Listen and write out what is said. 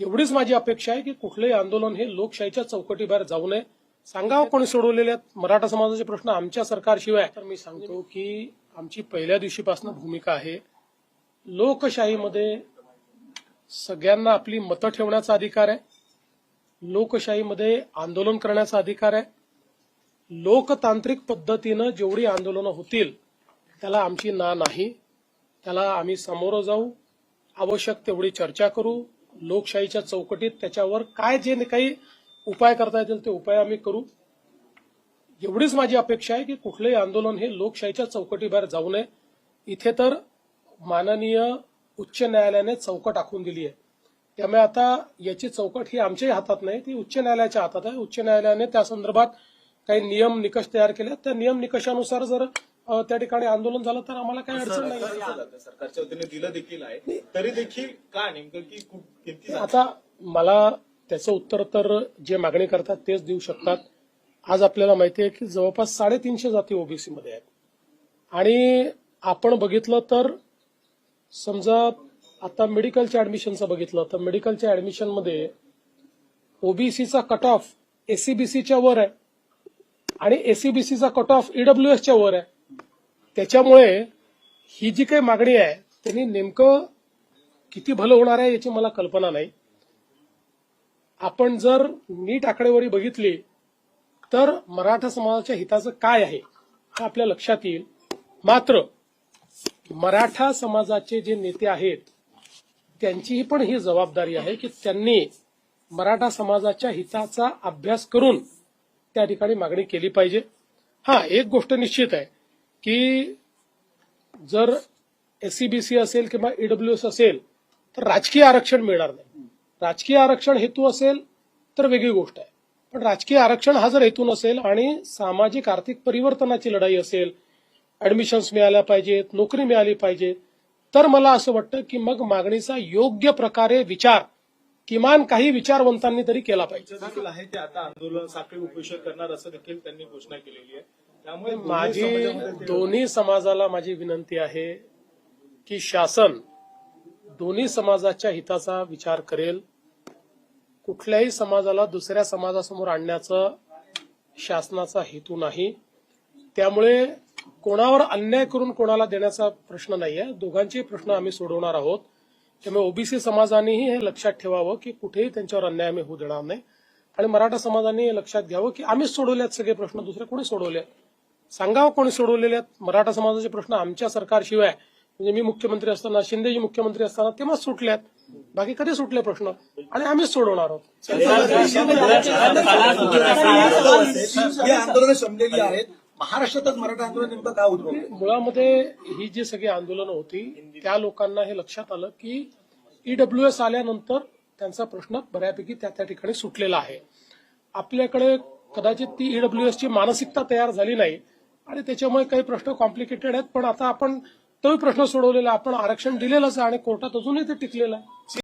एवढीच माझी अपेक्षा आहे की कुठलंही आंदोलन हे लोकशाहीच्या चौकटीबाहेर जाऊ नये. सांगावं कोणी सोडवलेले आहेत? मराठा समाजाचे प्रश्न आमच्या सरकारशिवाय तर मी सांगतो की आमची पहिल्या दिवशीपासून भूमिका आहे. लोकशाहीमध्ये सगळ्यांना आपली मतं ठेवण्याचा अधिकार आहे. लोकशाहीमध्ये आंदोलन करण्याचा अधिकार आहे. लोकतांत्रिक पद्धतीनं जेवढी आंदोलनं होतील त्याला आमची ना नाही. त्याला आम्ही सामोरं जाऊ. आवश्यक तेवढी चर्चा करू. लोकशाहीच्या चौकटीत त्याच्यावर काय जे काही उपाय करता येतील ते उपाय आम्ही करू. एवढीच माझी अपेक्षा आहे की कुठलंही आंदोलन हे लोकशाहीच्या चौकटीबाहेर जाऊ नये. इथे तर माननीय उच्च न्यायालयाने चौकट आखून दिली आहे. त्यामुळे आता याची चौकट ही आमच्याही हातात नाही ती उच्च न्यायालयाच्या हातात आहे. उच्च न्यायालयाने त्या संदर्भात काही नियम निकष तयार केले त्या नियम निकषानुसार जर त्या ठिकाणी आंदोलन झालं तर आम्हाला काही अडचण नाही. सरकारच्या वतीने दिलं देखील आहे. तरी देखील का नेमकं की किमती आता मला त्याचं उत्तर तर जे मागणी करतात तेच देऊ शकतात. आज आपल्याला माहिती आहे की जवळपास साडेतीनशे जाती ओबीसी मध्ये आहेत. आणि आपण बघितलं तर समजा आता मेडिकलच्या ऍडमिशनचं बघितलं तर मेडिकलच्या ऍडमिशनमध्ये ओबीसीचा कट ऑफ एसीबीसीच्या वर आहे आणि एसीबीसीचा कट ऑफ ईडब्ल्यू एसच्या वर आहे. त्याच्यामुळे ही जी काही मागणी आहे त्यांनी नेमकं किती भलं होणार आहे याची मला कल्पना नाही. आपण जर नीट आकडेवारी बघितली तर मराठा समाजाच्या हिताचं काय आहे हे आपल्या लक्षात येईल. मात्र मराठा समाजाचे जे नेते आहेत त्यांचीही पण ही जबाबदारी आहे की त्यांनी मराठा समाजाच्या हिताचा अभ्यास करून त्या ठिकाणी मागणी केली पाहिजे. हा एक गोष्ट निश्चित आहे. की जर एससीबीसी असेल किंवा ईडब्ल्यूएस असेल तर राजकीय आरक्षण मिळणार नाही. राजकीय आरक्षण हेतू असेल तर वेगळी गोष्ट आहे. पण राजकीय आरक्षण हा जर हेतू नसेल आणि सामाजिक आर्थिक परिवर्तनाची लढाई असेल ऍडमिशन्स मिळाल्या पाहिजेत नोकरी मिळाली पाहिजे तर मला असं वाटतं की मग मागणीचा योग्य प्रकारे विचार किमान काही विचारवंतांनी तरी केला पाहिजे. आहे ते आता आंदोलन साखळी उपोषण करणार असं देखील त्यांनी घोषणा केलेली आहे. माझी दोन्ही समाजाला माझी विनंती आहे की शासन दोन्ही समाजाच्या हिताचा विचार करेल. कुठल्याही समाजाला दुसऱ्या समाजासमोर आणण्याचा शासनाचा हेतू नाही. त्यामुळे कोणावर अन्याय करून कोणाला देण्याचा प्रश्न नाहीये. दोघांचे प्रश्न आम्ही सोडवणार आहोत. त्यामुळे ओबीसी समाजानेही हे लक्षात ठेवावं की कुठेही त्यांच्यावर अन्याय आम्ही होऊ देणार नाही. आणि मराठा समाजाने लक्षात घ्यावं की आम्हीच सोडवले आहेत सगळे प्रश्न दुसरे कोणी सोडवले. सांगावं कोणी सोडवलेले आहेत? मराठा समाजाचे प्रश्न आमच्या सरकारशिवाय म्हणजे मी मुख्यमंत्री असताना शिंदेजी मुख्यमंत्री असताना तेव्हाच सुटले आहेत. बाकी कधी सुटले प्रश्न? आणि आम्हीच सोडवणार आहोत. महाराष्ट्रातच मराठा आंदोलन नेमकं का उद्भवलं? मुळामध्ये ही जी सगळी आंदोलनं होती त्या लोकांना हे लक्षात आलं की ईडब्ल्यू एस आल्यानंतर त्यांचा प्रश्न बऱ्यापैकी त्या त्या ठिकाणी सुटलेला आहे. आपल्याकडे कदाचित ती ईडब्ल्यू एसची मानसिकता तयार झाली नाही आणि त्याच्यामुळे काही प्रश्न कॉम्प्लिकेटेड आहेत पण आता आपण तोही प्रश्न सोडवलेला आपण आरक्षण दिलेलंच आहे आणि कोर्टात अजूनही ते टिकलेलं आहे.